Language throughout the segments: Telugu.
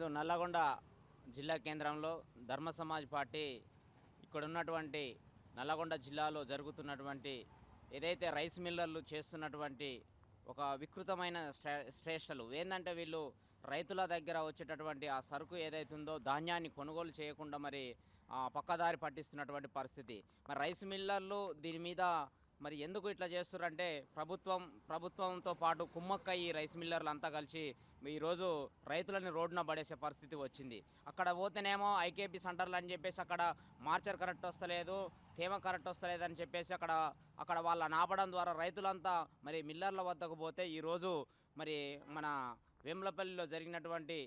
ఈరోజు నల్లగొండ జిల్లా కేంద్రంలో ధర్మ సమాజ్ పార్టీ ఇక్కడ ఉన్నటువంటి నల్లగొండ జిల్లాలో జరుగుతున్నటువంటి ఏదైతే రైస్ మిల్లర్లు చేస్తున్నటువంటి ఒక వికృతమైన స్ట్రే శ్రేష్టలు ఏంటంటే వీళ్ళు రైతుల దగ్గర వచ్చేటటువంటి ఆ సరుకు ఏదైతే ఉందో ధాన్యాన్ని కొనుగోలు చేయకుండా మరి ఆ, పక్కదారి పట్టిస్తున్నటువంటి పరిస్థితి. మరి రైస్ మిల్లర్లు దీని మీద మరి ఎందుకు ఇట్లా చేస్తున్నారంటే ప్రభుత్వం ప్రభుత్వంతో పాటు కుమ్మక్కయ్యి రైస్ మిల్లర్లు అంతా కలిసి ఈరోజు రైతులని రోడ్డున పడేసే పరిస్థితి వచ్చింది. అక్కడ పోతేనేమో ఐకేపీ సెంటర్లు అని చెప్పేసి అక్కడ మార్చర్ కరెక్ట్ వస్తలేదు తేమ కరెక్ట్ వస్తలేదని చెప్పేసి అక్కడ అక్కడ వాళ్ళ నాపడం ద్వారా రైతులంతా మరి మిల్లర్ల వద్దకు పోతే ఈరోజు మరి మన వేములపల్లిలో జరిగినటువంటి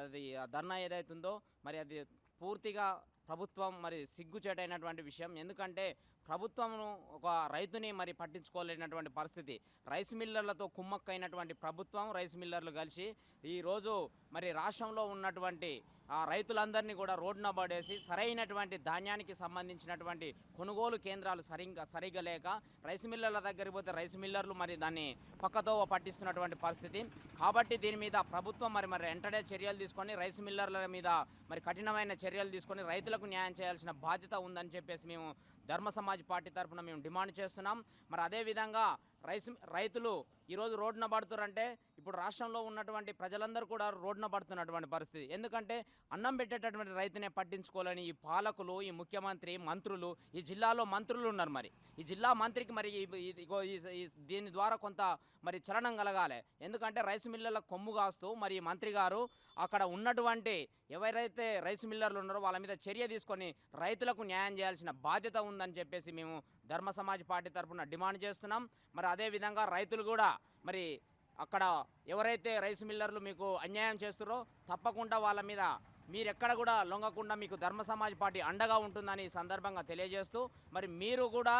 అది ధర్నా ఏదైతుందో మరి అది పూర్తిగా ప్రభుత్వం మరి సిగ్గుచేటైనటువంటి విషయం. ఎందుకంటే ప్రభుత్వం ఒక రైతుని మరి పట్టించుకోలేనటువంటి పరిస్థితి. రైస్ మిల్లర్లతో కుమ్మక్కైనటువంటి ప్రభుత్వం రైస్ మిల్లర్లు కలిసి ఈరోజు మరి రాష్ట్రంలో ఉన్నటువంటి ఆ రైతులందరినీ కూడా రోడ్డున పడేసి సరైనటువంటి ధాన్యానికి సంబంధించినటువంటి కొనుగోలు కేంద్రాలు సరిగ్గా సరిగ్గా లేక రైస్ మిల్లర్ల దగ్గరికి పోతే రైస్ మిల్లర్లు మరి దాన్ని పక్కదోవ పట్టిస్తున్నటువంటి పరిస్థితి. కాబట్టి దీని మీద ప్రభుత్వం మరి మరి వెంటనే చర్యలు తీసుకొని రైస్ మిల్లర్ల మీద మరి కఠినమైన చర్యలు తీసుకొని రైతులకు న్యాయం చేయాల్సిన బాధ్యత ఉందని చెప్పేసి మేము ధర్మ సమాజం పార్టీ తరఫున మేము డిమాండ్ చేస్తున్నాం. మరి అదేవిధంగా రైస్ రైతులు ఈరోజు రోడ్డున పడుతున్నారంటే ఇప్పుడు రాష్ట్రంలో ఉన్నటువంటి ప్రజలందరూ కూడా రోడ్డున పడుతున్నటువంటి పరిస్థితి. ఎందుకంటే అన్నం పెట్టేటటువంటి రైతునే పట్టించుకోవాలని ఈ పాలకులు ఈ ముఖ్యమంత్రి మంత్రులు ఈ జిల్లాలో మంత్రులు ఉన్నారు మరి. ఈ జిల్లా మంత్రికి మరి ఇగో ఈ- దీని ద్వారా కొంత మరి చలనం కలగాలి. ఎందుకంటే రైస్ మిల్లర్ల కొమ్ము కాస్తూ మరి ఈ మంత్రి గారు అక్కడ ఉన్నటువంటి ఎవరైతే రైస్ మిల్లర్లు ఉన్నారో వాళ్ళ మీద చర్య తీసుకొని రైతులకు న్యాయం చేయాల్సిన బాధ్యత ఉందని చెప్పేసి మేము ధర్మ సమాజ్ పార్టీ తరఫున డిమాండ్ చేస్తున్నాం. మరి అదేవిధంగా రైతులు కూడా మరి అక్కడ ఎవరైతే రైస్ మిల్లర్లు మీకు అన్యాయం చేస్తారో తప్పకుండా వాళ్ళ మీద మీరు ఎక్కడ కూడా లొంగకుండా మీకు ధర్మ సమాజ్ పార్టీ అండగా ఉంటుందని ఈ సందర్భంగా తెలియజేస్తూ మరి మీరు కూడా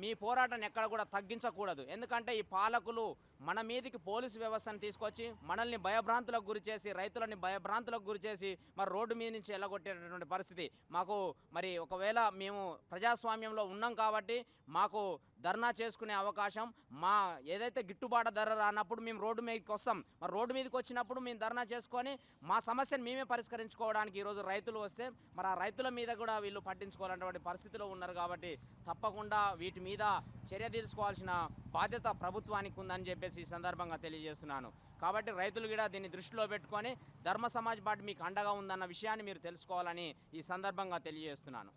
మీ పోరాటాన్ని ఎక్కడ కూడా తగ్గించకూడదు. ఎందుకంటే ఈ పాలకులు మన మీదికి పోలీసు వ్యవస్థను తీసుకొచ్చి మనల్ని భయభ్రాంతులకు గురి చేసి రైతులని భయభ్రాంతులకు గురి చేసి మరి రోడ్డు మీద నుంచి ఎల్లగొట్టేటటువంటి పరిస్థితి మాకు మరి ఒకవేళ మేము ప్రజాస్వామ్యంలో ఉన్నాం కాబట్టి మాకు ధర్నా చేసుకునే అవకాశం మా ఏదైతే గిట్టుబాటు ధర రానప్పుడు మేము రోడ్డు మీదకి వస్తాం. మరి రోడ్డు మీదకి వచ్చినప్పుడు మేము ధర్నా చేసుకొని మా సమస్యను మేమే పరిష్కరించుకోవడానికి ఈరోజు రైతులు వస్తే మరి ఆ రైతుల మీద కూడా వీళ్ళు పట్టించుకోవాలన్నటువంటి పరిస్థితిలో ఉన్నారు కాబట్టి తప్పకుండా తప్పకుండా వీటి మీద చర్య తీసుకోవాల్సిన బాధ్యత ప్రభుత్వానికి ఉందని చెప్పేసి ఈ సందర్భంగా తెలియజేస్తున్నాను. కాబట్టి రైతులు కూడా దీన్ని దృష్టిలో పెట్టుకొని ధర్మ సమాజ్ పార్టీ మీకు అండగా ఉందన్న విషయాన్ని మీరు తెలుసుకోవాలని ఈ సందర్భంగా తెలియజేస్తున్నాను.